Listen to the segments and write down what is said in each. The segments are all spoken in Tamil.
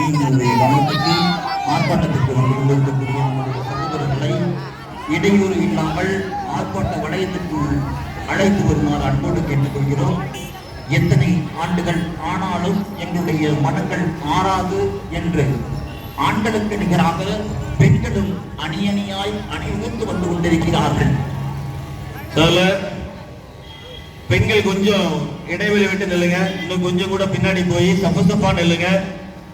கமிட்டியினுடைய கவனத்துக்கு ஆர்ப்பாட்டத்திற்கு நம்முடைய சகோதரர்களை இடையூறு இல்லாமல் ஆர்ப்பாட்ட வளையத்திற்குள் அழைத்து வருமாறு அன்போடு கேட்டுக்கொள்கிறோம். எத்தனை ஆண்டுகள் ஆனாலும் எங்களுடைய மனங்கள் ஆறாது என்று ஆண்களுக்கு நிகராக பெண்களும் அணியணியாய் அணிவகுத்து வந்து கொண்டிருக்கிறார்கள். சார்ல பெண்கள் கொஞ்சம் இடைவெளி விட்டு நில்லுங்க. இன்னும் கொஞ்சம் கூட பின்னாடி போய் சப்பு சப்பா நில்லுங்க.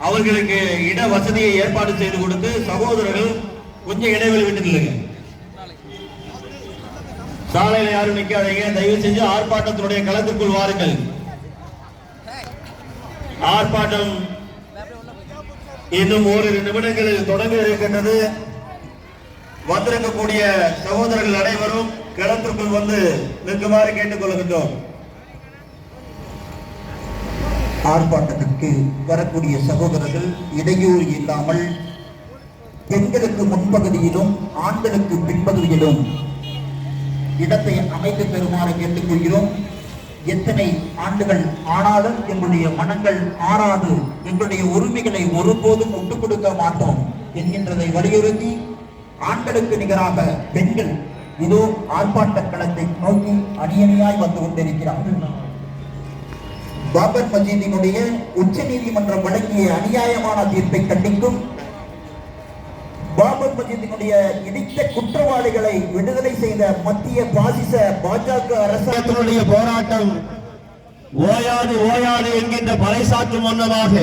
அவர்களுக்கு இட வசதியை ஏற்பாடு செய்து கொடுத்து சகோதரர்கள் கொஞ்சம் இடைவெளி விட்டு நில்லுங்க. சாலையில யாரும் நிக்காதீங்க. தயவு செஞ்சு ஆர்ப்பாட்டத்தினுடைய களத்திற்குள் வாருங்கள். ஆர்ப்பாட்டம் இன்னும் ஓரிரு நிமிடங்களில் தொடங்க இருக்கின்றது. வந்திருக்கக்கூடிய சகோதரர்கள் அனைவரும் களத்திற்குள் வந்து நிற்குமாறு கேட்டுக் கொள்கின்றோம் ஆர்ப்பாட்டத்திற்கு வரக்கூடிய சகோதரர்கள் இடையூறு இல்லாமல் பெண்களுக்கு முன்பகுதியிலும் ஆண்களுக்கு பின்பகுதியிலும் இடத்தை அமைத்து பெறுமாறு கேட்டுக்கொள்கிறோம். எத்தனை ஆண்டுகள் ஆனாலும் எங்களுடைய மனங்கள் ஆறாது. எங்களுடைய உரிமைகளை ஒருபோதும் விட்டுக் கொடுக்க மாட்டோம் என்கின்றதை வலியுறுத்தி ஆண்களுக்கு நிகராக பெண்கள் இதோ ஆர்ப்பாட்ட களத்தை நோக்கி அணியணியாய் வந்து கொண்டிருக்கிறார்கள். பாபர் மஜீதினுடைய உச்ச நீதிமன்றம் வழங்கிய அநியாயமான தீர்ப்பை கண்டிக்கும். பாபர் மஜீதினுடைய இடித்த குற்றவாளிகளை விடுதலை செய்த மத்திய பாசிச பாஜக அரசாங்கத்தினுடைய போராட்டம் ஓயாது ஓயாது என்கின்ற பறைசாற்று முன்னதாக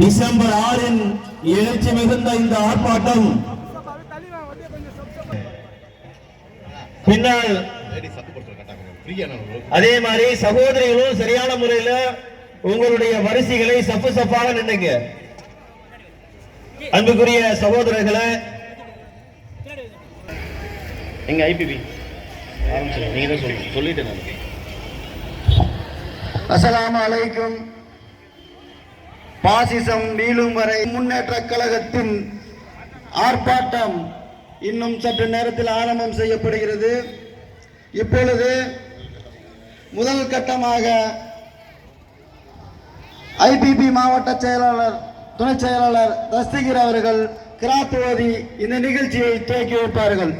டிசம்பர் ஆறின் எழுச்சி மிகுந்த இந்த ஆர்ப்பாட்டம். பின்னால் அதே மாதிரி சகோதரிகளும் சரியான முறையில உங்களுடைய வரிசைகளை சப்பு சப்பாக நின்னுங்க. அன்புக்குரிய சகோதரர்களை. எங்க ஐபிபி? ஆரம்பிச்சு நீங்க தான் சொல்லுங்க. சொல்லிட்டேன் நான் அஸ்ஸலாமு அலைக்கும். பாசிசம் வீழும் வரை முன்னேற்ற கழகத்தின் ஆர்ப்பாட்டம் இன்னும் சற்று நேரத்தில் ஆரம்பம் செய்யப்படுகிறது. இப்பொழுது முதல் கட்டமாக ஐபிபி மாவட்ட செயலாளர் துணை செயலாளர் தஸ்திகிர் அவர்கள் கிராத் ஓதி இந்த நிகழ்ச்சியை துவக்கி வைப்பார்கள்.